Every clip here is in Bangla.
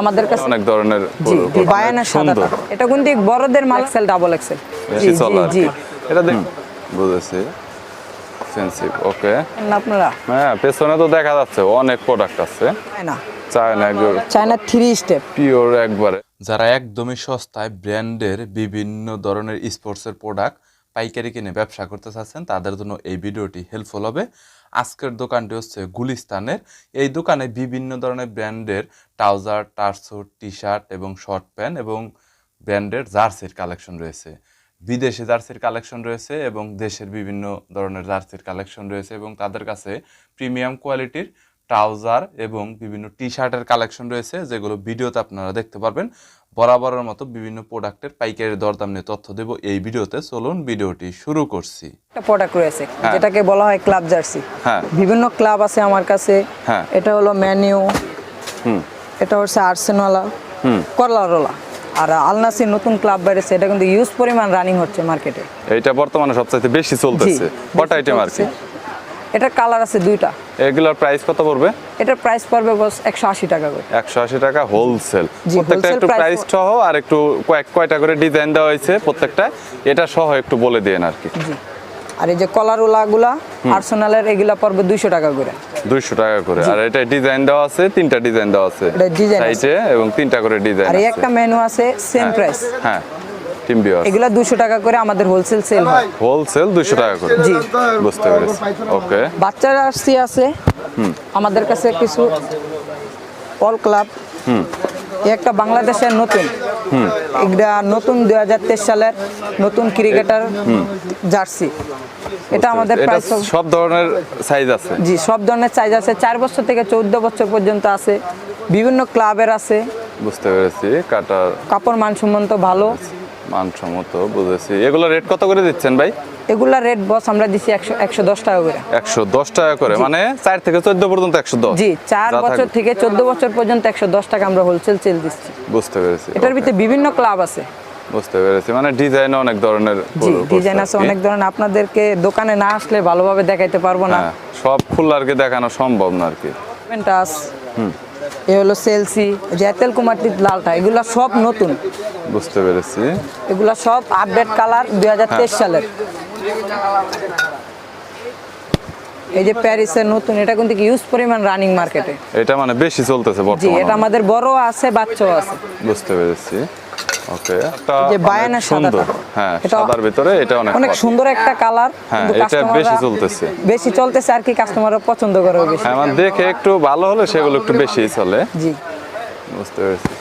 আমাদের কাছে অনেক ধরনের সুন্দর। সাদাটা এটা কিন্তু বড়দের মাল? এক্সেল ডাবল এক্সেল জি এটা দেখ বুঝেছি। সেন্সিভ ওকে না আপনারা হ্যাঁ পেছনে তো দেখা যাচ্ছে অনেক প্রোডাক্ট আছে। তাই না চায়না একদম চায়না থ্রি স্টেপ পিওর একবারে। যারা একদমই সস্তায় ব্র্যান্ডের বিভিন্ন ধরনের স্পোর্টসের প্রোডাক্ট পাইকারি কিনে ব্যবসা করতে চাচ্ছেন, তাদের জন্য এই ভিডিওটি হেল্পফুল হবে। আজকের দোকানটি হচ্ছে গুলিস্তানের। এই দোকানে বিভিন্ন ধরনের ব্র্যান্ডের ট্রাউজার টার্সুট টি শার্ট এবং শর্ট প্যান্ট এবং ব্র্যান্ডের জার্সির কালেকশন রয়েছে। বিদেশি জার্সির কালেকশন রয়েছে এবং দেশের বিভিন্ন ধরনের জার্সির কালেকশন রয়েছে এবং তাদের কাছে প্রিমিয়াম কোয়ালিটির ট্রাউজার এবং বিভিন্ন টি শার্টের কালেকশন রয়েছে যেগুলো ভিডিওতে আপনারা দেখতে পারবেন। বরাবরের মতো বিভিন্ন প্রোডাক্টের পাইকারি দরদাম নিয়ে তথ্য দেব এই ভিডিওতে। চলুন ভিডিওটি শুরু করছি। একটা প্রোডাক্ট রয়েছে হ্যাঁ। যেটাকে বলা হয় ক্লাব জার্সি হ্যাঁ। বিভিন্ন ক্লাব আছে আমার কাছে। হ্যাঁ। এটা হলো ম্যানিউ হুম। এটা হচ্ছে আর্সেনালা হুম। করলারোলা আর আলনাসির নতুন ক্লাব বেড়েছে এটা কিন্তু ইউজ পরিমাণ রানিং হচ্ছে মার্কেটে এটা বর্তমানে সবচাইতে বেশি চলতেছে। কটা আইটেম আর কি? এটা কালার আছে দুইটা। এগুলোর প্রাইস কত পড়বে? এটার প্রাইস পড়বে বস একশো আশি টাকা করে। একশো আশি টাকা হোলসেল প্রত্যেকটা একটু প্রাইস সহ আর একটু কয়েক কয়টা করে ডিজাইন দেওয়া হয়েছে প্রত্যেকটা এটা সহ একটু বলে দিন আর কি। জি। আর এই যে কলারোলাগুলা আর্সেনালের এগুলা পড়বে দুইশো টাকা করে। দুইশো টাকা করে। আর এটা ডিজাইন দেওয়া আছে তিনটা ডিজাইন দেওয়া আছে। এটা design আছে। এবং তিনটা করে ডিজাইন আছে। আর একটা মেনু আছে সেম প্রাইস হ্যাঁ। টিম বিয়ার। এগুলা দুশো টাকা করে আমাদের হোলসেল সেল হয়। হোলসেল দুইশো টাকা করে। জি। বুঝতে পেরেছি। ওকে বাচ্চার আরসি আছে। আমাদের কাছে কিছু অল ক্লাব একটা বাংলাদেশের নতুন। এটা নতুন দুই হাজার তেইশ সালের নতুন ক্রিকেটার জার্সি। এটা আমাদের প্রাইস সব ধরনের সাইজ আছে। জি সব ধরনের সাইজ আছে। চার বছর থেকে চৌদ্দ বছর পর্যন্ত আছে। বিভিন্ন ক্লাবের আছে। বুঝতে পেরেছি। কাটার কাপড় মানসম্মত ভালো। মানসম্মত বুঝেছি। এগুলো রেট কত করে দিচ্ছেন ভাই? এগুলা রেট বস আমরা একশো দশ টাকা করে। একশো দশ টাকা করে মানে চার থেকে চোদ্দ পর্যন্ত একশো দশ। জি চার বছর থেকে চোদ্দ বছর পর্যন্ত একশো দশ টাকা আমরা হোলসেল সেল দিচ্ছি। বুঝতে পেরেছি। এটার ভিতরে বিভিন্ন ক্লাব আছে। বুঝতে পেরেছি মানে ডিজাইন অনেক ধরনের জি ডিজাইন আছে অনেক ধরনের আপনাদেরকে দোকানে না আসলে ভালোভাবে দেখাইতে পারব না। হ্যাঁ সব ফুল আর কি দেখানো সম্ভব না আর কি। পেন্টাস এ হলো সেলসি জেতেল কুমারটির লালটা এগুলা সব নতুন। বুঝতে পেরেছি। এগুলা সব আপডেট কালার দুই হাজার তেইশ সালের। এই যে প্যারিসের নতুন এটা কিন্তু ইউজ পরিমাণ রানিং মার্কেটে এটা মানে বেশি চলতেছে জি বর্তমানে। এটা আমাদের বড় আছে বাচ্চাও আছে। বুঝতে পেরেছি। ওকে। যে সুন্দর। হ্যাঁ সাদার ভিতরে এটা অনেক অনেক সুন্দর একটা কালার হ্যাঁ, এটা বেশি চলতেছে। বেশি চলতেছে আর কি কাস্টমাররা পছন্দ করে বেশি। হ্যাঁ মানে দেখে একটু ভালো হলে সেগুলো একটু বেশি চলে। জি। বুঝতে পেরেছি।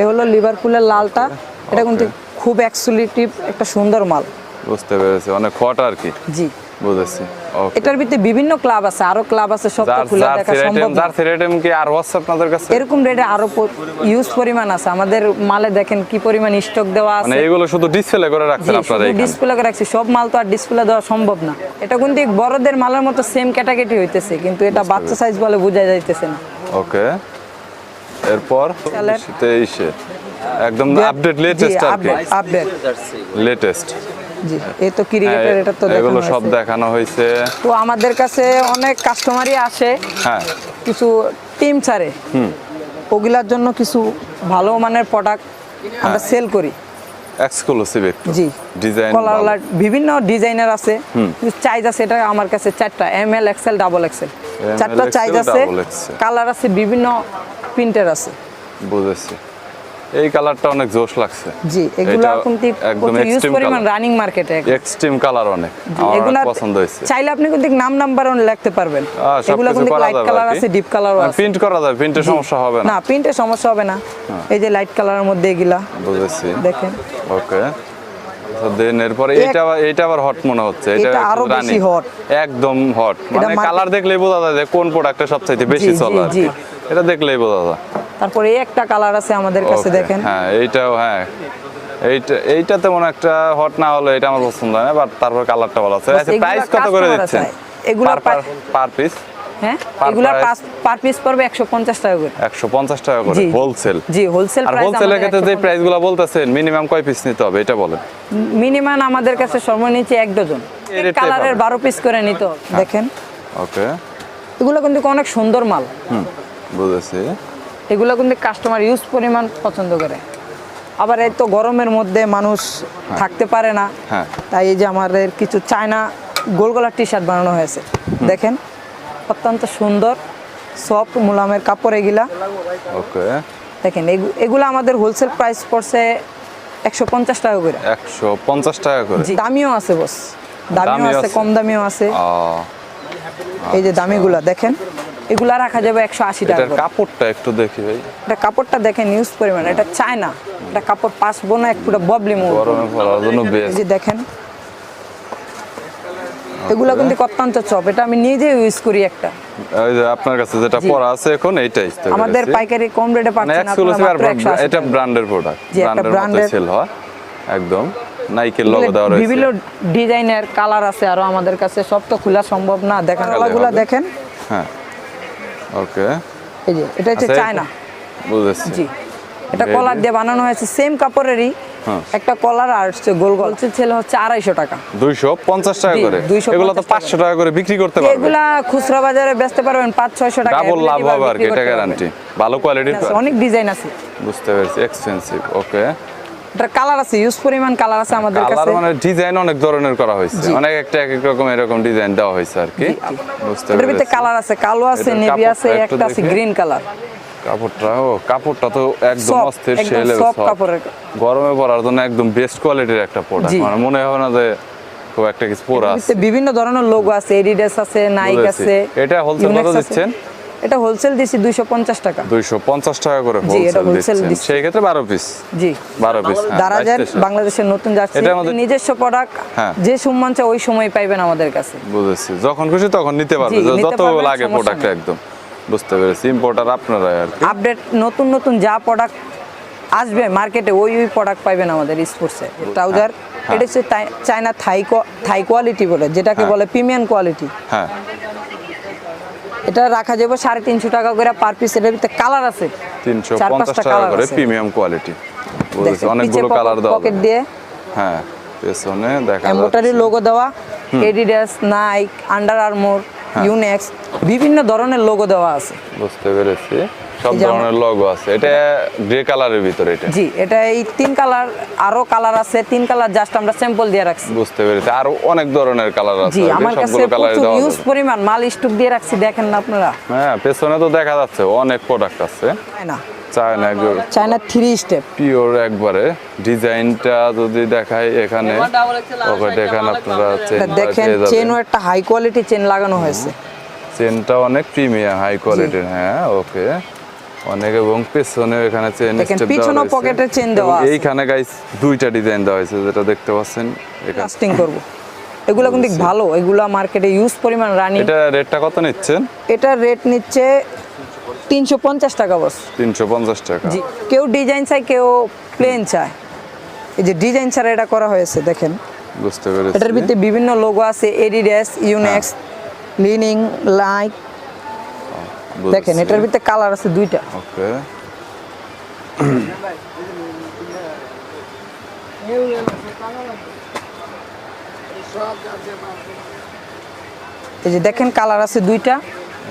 এ হলো লিভারপুলের লালটা। এটা কিন্তু খুব এক্সক্লুসিভ একটা সুন্দর মাল। বুঝতে পেরেছি অনেক হট আর কি। জি। বুঝেছি। এটার ভিতরে বিভিন্ন ক্লাব আছে আরও ক্লাব আছে সব তো খুলে দেখা সম্ভব না। আইটেম কি আর হোয়াটসঅ্যাপ আপনাদের কাছে? এরকম রেটে আরও ইউজ পরিমাণ আছে। আমাদের মালে দেখেন কি পরিমাণ স্টক দেওয়া আছে। মানে এগুলো শুধু ডিসপ্লে করে রাখছেন আপনারা এখানে? ডিসপ্লে করে রাখছি। সব মাল তো আর ডিসপ্লে দেওয়া সম্ভব না। এটা কিন্তু বড়দের মালের মতো সেম ক্যাটাগরি হইতেছে কিন্তু এটা বাচ্চা সাইজ বলে বোঝা যাইতেছে না। ওকে এরপর সালের- তেইশে। একদম আপডেট লেটেস্ট আর কি। আপডেট লেটেস্ট জি এই তো ক্রিকেটের এটা তো এগুলো সব দেখানো হয়েছে। তো আমাদের কাছে অনেক কাস্টমারই আসে। হ্যাঁ। কিছু টিম ছাড়ে। ওগুলার জন্য কিছু ভালো মানের প্রোডাক্ট আমরা হ্যাঁ। সেল করি। এক্সক্লুসিভ একটু। জি। ডিজাইন কলার বিভিন্ন ডিজাইনার আছে। চাইজ আছে এটা আমার কাছে চারটা। M L XL double XL চারটা চাইজ আছে কালার আছে বিভিন্ন প্রিন্টের আছে। বুঝেছি। এই কালারটা অনেক জোশ লাগছে। জি এগুলো কিন্তু একদম এক্সট্রিম পরিমাণ রানিং মার্কেটে এক্সট্রিম কালার অনেক। এগুলা পছন্দ হয়েছে। চাইলে আপনি কিন্তু নাম নাম্বারও লিখতে পারবেন। এগুলো কিন্তু লাইট কালার আছে ডিপ কালারও আছে। প্রিন্ট করা যাবে প্রিন্টের সমস্যা হবে না। না প্রিন্টের সমস্যা হবে না। এই যে লাইট কালারের মধ্যে এগুলা। বুঝেছি। দেখেন। ওকে দেন এরপরে এটা এটা আবার হট মনে হচ্ছে। এটা আরও বেশি hot। একদম হট মানে কালার দেখলেই বোঝা যায় যে কোন প্রোডাক্টটা সবচাইতে বেশি চলে আর এটা দেখলেই বোঝা যায়। তারপরে এই একটা কালার আছে আমাদের কাছে দেখেন। হ্যাঁ এইটাও হ্যাঁ। এইটা এইটা তেমন একটা হট না হলে এটা আমার পছন্দ হয় না বাট তারপর কালারটা ভালো আছে। আচ্ছা প্রাইস কত করে দিচ্ছেন। এগুলা পার পিস হ্যাঁ এগুলা? পার পিস পড়বে একশো পঞ্চাশ টাকা করে। একশো পঞ্চাশ টাকা করে হোলসেল জি হোলসেল প্রাইস আর হোলসেলের ক্ষেত্রে যে প্রাইসগুলো বলতেছেন মিনিমাম কয় পিস নিতে হবে এটা বলেন। মিনিমাম আমাদের কাছে সর্বনিচে এক ডজন। কালারের পাবেন। বারো পিস করে নিতে হবে। দেখেন। ওকে এগুলো কিন্তু অনেক সুন্দর মাল। হুম বুঝেছি। এগুলো কিন্তু কাস্টমার ইউজ পরিমাণ পছন্দ করে। আবার এই তো গরমের মধ্যে মানুষ থাকতে পারে না। হ্যাঁ। তাই এই যে আমাদের কিছু চায়না গোল গলার টি শার্ট বানানো হয়েছে। দেখেন অত্যন্ত সুন্দর সফট মুলামের কাপড় এগুলা। ওকে। দেখেন এগু- এগুলো আমাদের হোলসেল প্রাইস পড়ছে একশো পঞ্চাশ টাকা করে। একশো পঞ্চাশ টাকা করে। দামিও আছে বস দামিও আছে। কম দামিও আছে। এই যে দামিগুলা দেখেন। এগুলা রাখা যাবে একশো আশি টাকা কাপড়টা একটু দেখি ভাই। এটা কাপড়টা দেখেন ইউজ পরিমাণ। এটা এটা কাপড় পাসবো না একটু ববলি মুভ গরমে পরার জন্য এই বেস্ট যে দেখেন। এগুলা কিন্তু অত্যন্ত চপ। এটা আমি নিজে ইউজ করি একটা। ওই যে আপনার কাছে যেটা। পরা আছে এখন এইটাই আমাদের পাইকারি কম রেটে মানে পাচ্ছেন আপনারা এক্সক্লুসিভ আর মাত্র 180 এটা ব্র্যান্ডের প্রোডাক্ট ব্র্যান্ডের সেল হয়। একদম। নাইকের লোগো দেওয়া রয়েছে। বিভিন্ন ডিজাইনের কালার আছে আরও আমাদের কাছে। সব তো খোলা সম্ভব না। দেখেন হবে। দেখেন। হ্যাঁ। ওকে এই যে এটা হচ্ছে আচ্ছা, চায়না। বুঝেছি। জি। এটা কলার দিয়ে বানানো হয়েছে সেম কাপড়েরই। হ্যাঁ। একটা কলার আর হচ্ছে গোল গোল। ছেলে হচ্ছে আড়াইশো টাকা। দুইশো পঞ্চাশ টাকা করে। 250 এগুলো তো পাঁচশো টাকা করে বিক্রি করতে পারবে। এগুলা খুচরা বাজারে বেচতে পারবেন পাঁচ ছয়শো টাকা ডাবল লাভ হবে আর কি এটা গ্যারান্টি ভালো কোয়ালিটির অনেক ডিজাইন আছে। বুঝতে পেরেছি এক্সপেন্সিভ ওকে এটার কালার আছে ইউজ পরিমাণ কালার আছে আমাদের কালার কাছে। মানে ডিজাইন অনেক ধরনের করা হয়েছে। অনেক একটা এক এক রকম এরকম ডিজাইন দেওয়া হয়েছে আর কি। বুঝতে এটার কালার আছে কালো আছে নেভি আছে একটা আছে গ্রিন কালার কাপড়টা ও কাপড়টা তো একদম অস্থির। গরমে পরার জন্য একদম বেস্ট কোয়ালিটির একটা প্রোডাক্ট মানে মনে হয় না যে খুব একটা কিছু পরা আছে। বিভিন্ন ধরনের লোগো আছে এডিডাস আছে নাইক আছে এটা কত দিচ্ছেন? এটা হোলসেল দিছি দুইশো পঞ্চাশ টাকা। দুইশো পঞ্চাশ টাকা করে হোলসেল দিচ্ছি। সেই ক্ষেত্রে বারো পিস জি। বারো পিস দারাজের বাংলাদেশের নতুন মধ্যে- নিজস্ব প্রোডাক্ট হ্যাঁ। যে সম্মান চাই ওই সময় পাইবেন আমাদের কাছে। বুঝেছি। যখন খুশি তখন নিতে পারবে যত লাগে প্রোডাক্ট একদম। বুঝতে পেরেছি। ইম্পোর্টার আপনারাই আর আপডেট নতুন নতুন যা প্রোডাক্ট আসবে মার্কেটে ওই ওই প্রোডাক্ট পাইবেন আমাদের স্পোর্টসে ট্রাউজার হ্যাঁ। এটা হচ্ছে চায়না থাই থাই কোয়ালিটি বলে যেটাকে হ্যাঁ। বলে প্রিমিয়াম কোয়ালিটি হ্যাঁ। এটা রাখা যাবে সাড়ে তিনশো টাকা করে পার পিস এটার ভিতরে কালার আছে। তিনশো পঞ্চাশ টাকা করে প্রিমিয়াম কোয়ালিটি অনেকগুলো কালার দেওয়া পকেট দিয়ে। হ্যাঁ পেছনে দেখা যাচ্ছে। লোগো দেওয়া Adidas Nike Under Armour. Yonex বিভিন্ন ধরনের লোগো দেওয়া আছে। বুঝতে পেরেছি। সব ধরনের লগো আছে। এটা গ্রে কালারের ভিতরে এটা। জি এটা এই তিন কালার আরও কালার আছে। তিন কালার জাস্ট আমরা স্যাম্পল দিয়ে রাখছি। বুঝতে পেরেছি। আরও অনেক ধরনের কালার আছে। জি আমার কাছে প্রচুর ইউজ পরিমাণ মাল স্টক দিয়ে রাখছি দেখেন না আপনারা। হ্যাঁ পেছনে তো দেখা যাচ্ছে অনেক প্রোডাক্ট আছে। China. China China three step pure একবারে। ডিজাইনটা যদি দেখাই এখানে ওকে দেখেন আপনারা চেন দেখেন চেনও একটা হাই কোয়ালিটি চেন লাগানো হয়েছে। চেনটা অনেক প্রিমিয়াম হাই কোয়ালিটির হ্যাঁ ওকে। অনেক এবং পেছনে এখানে চেন দেখেন, পিছনেও পকেটে চেন দেওয়া আছে। এইখানে গাইস দুইটা ডিজাইন দেওয়া হয়েছে যেটা দেখতে পাচ্ছেন। এখানে লাস্টিং করব। এগুলো কিন্তু ভালো এগুলো মার্কেটে ইউজ পরিমাণ রানিং এটা রেটটা কত নিচ্ছেন? এটার রেট নিচ্ছে তিনশো পঞ্চাশ টাকা বস তিনশো পঞ্চাশ টাকা। জি কেউ ডিজাইন চায় কেউ প্লেন চায়। এই যে ডিজাইন ছাড়া এটা করা হয়েছে দেখেন। বুঝতে পেরেছি। এটার ভিতরে বিভিন্ন লোগো আছে এডিডাস ইউনেক্স লিনিং লাইক দেখেন এটার ভিতরে কালার আছে দুইটা। ওকে এই যে দেখেন কালার আছে দুইটা।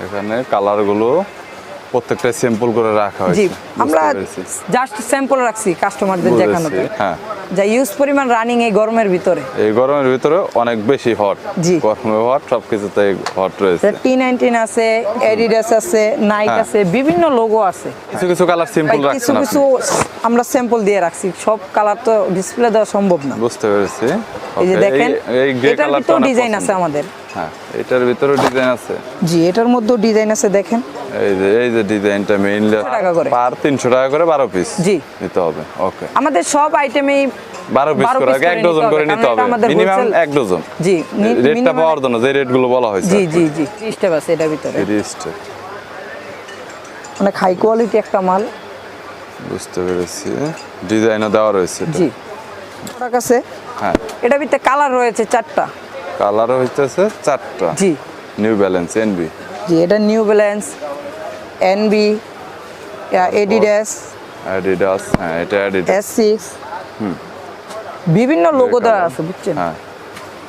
এখানে কালারগুলো প্রত্যেকটা স্যাম্পল করে রাখা হয়েছে। জি আমরা জাস্ট স্যাম্পল রাখছি কাস্টমারদের দেখানোর বুঝেছি, হ্যাঁ। যা ইউজ পরিমাণ রানিং এই গরমের ভিতরে। এই গরমের ভিতরে অনেক বেশি হট জি। গরমে হট হট রয়েছে। টি নাইনটিন আছে আছে নাইক হ্যাঁ। আছে বিভিন্ন লোগো আছে। কিছু কিছু কালার সিম্পল কিছু কিছু আমরা স্যাম্পল দিয়ে রাখছি। সব কালার তো ডিসপ্লে দেওয়া সম্ভব না। বুঝতে পেরেছি। এই যে দেখেন এই গ্রে কালারটা ডিজাইন আছে আমাদের। হ্যাঁ এটার ভিতরে ডিজাইন আছে। জি এটার মধ্যেও ডিজাইন আছে দেখেন। এই যে এই যে ডিজাইনটা মেইনলি টাকা করে। পার তিনশো টাকা করে বারো পিস জি। নিতে হবে ওকে আমাদের সব আইটেমেই বারো পিস করে piece এক ডজন করে নিতে হবে। মিনিমাম wholesale- এক ডজন জি রেটটা পাওয়ার জন্য যে রেটগুলো বলা হয়েছে জি জি জি স্টেপ আছে এটার ভিতরে। তিরিশটা অনেক হাই কোয়ালিটি একটা মাল। বুঝতে পেরেছি। ডিজাইনও দেওয়া রয়েছে জি। প্রোডাক্ট আছে। হ্যাঁ। এটার ভিতরে কালার রয়েছে চারটা। কালার হইতেছে চারটা। জি। নিউ ব্যালেন্স এনবি জি এটা New Balance NB Adidas Adidas হ্যাঁ এটা অ্যাডিডাস এস সিক্স বিভিন্ন লোগো দেওয়া আছে বুঝছেন? হ্যাঁ।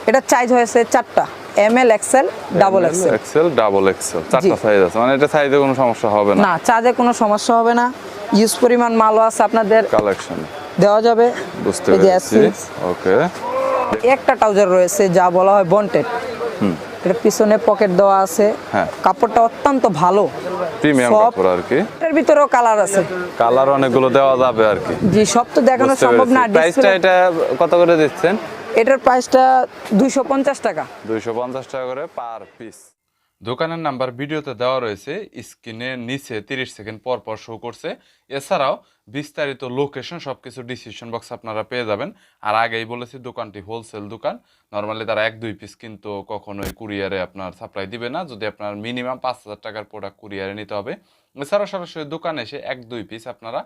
এটা চার্জ হয়েছে চারটা M L XL double XL XL double XL চারটা সাইজ আছে। মানে এটা সাইজে কোনো সমস্যা হবে না। না চার্জে কোনো সমস্যা হবে না। ইউজ পরিমাণ মালও আছে আপনাদের। কালেকশন দেওয়া যাবে। বুঝতে পেরেছি। ওকে একটা ট্রাউজার রয়েছে যা বলা হয় বন্টেড। এটা পিছনে পকেট দেওয়া আছে। হ্যাঁ। কাপড়টা অত্যন্ত ভালো। প্রিমিয়াম কাপড় আর কি। এটার ভিতরেও কালার আছে। কালার অনেকগুলো দেওয়া যাবে আর কি। জি সব তো দেখানো সম্ভব না। প্রাইসটা এটা কত করে দিচ্ছেন? এটার প্রাইসটা দুইশো পঞ্চাশ টাকা। দুইশো পঞ্চাশ টাকা করে পার পিস দোকানের নাম্বার ভিডিওতে দেওয়া রয়েছে স্ক্রিনের নিচে তিরিশ সেকেন্ড পর পর শো করছে। এছাড়াও বিস্তারিত লোকেশন সবকিছু ডিসিশন বক্স আপনারা পেয়ে যাবেন। আর আগেই বলেছি, দোকানটি হোলসেল দোকান। নর্মালি তারা এক, দুই পিস কিন্তু কখনোই কুরিয়ারে আপনার সাপ্লাই দিবে না। যদি আপনার মিনিমাম পাঁচ হাজার টাকার প্রোডাক্ট কুরিয়ারে নিতে হবে। এছাড়াও সরাসরি দোকানে এসে এক, দুই পিস আপনারা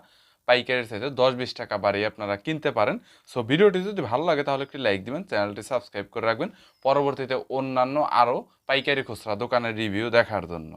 পাইকারির সাইজে দশ বিশ টাকা বাড়িয়ে আপনারা কিনতে পারেন। সো ভিডিওটি যদি ভালো লাগে তাহলে একটি লাইক দিবেন, চ্যানেলটি সাবস্ক্রাইব করে রাখবেন। পরবর্তীতে অন্যান্য আরও পাইকারি খুচরা দোকানের রিভিউ দেখার জন্য।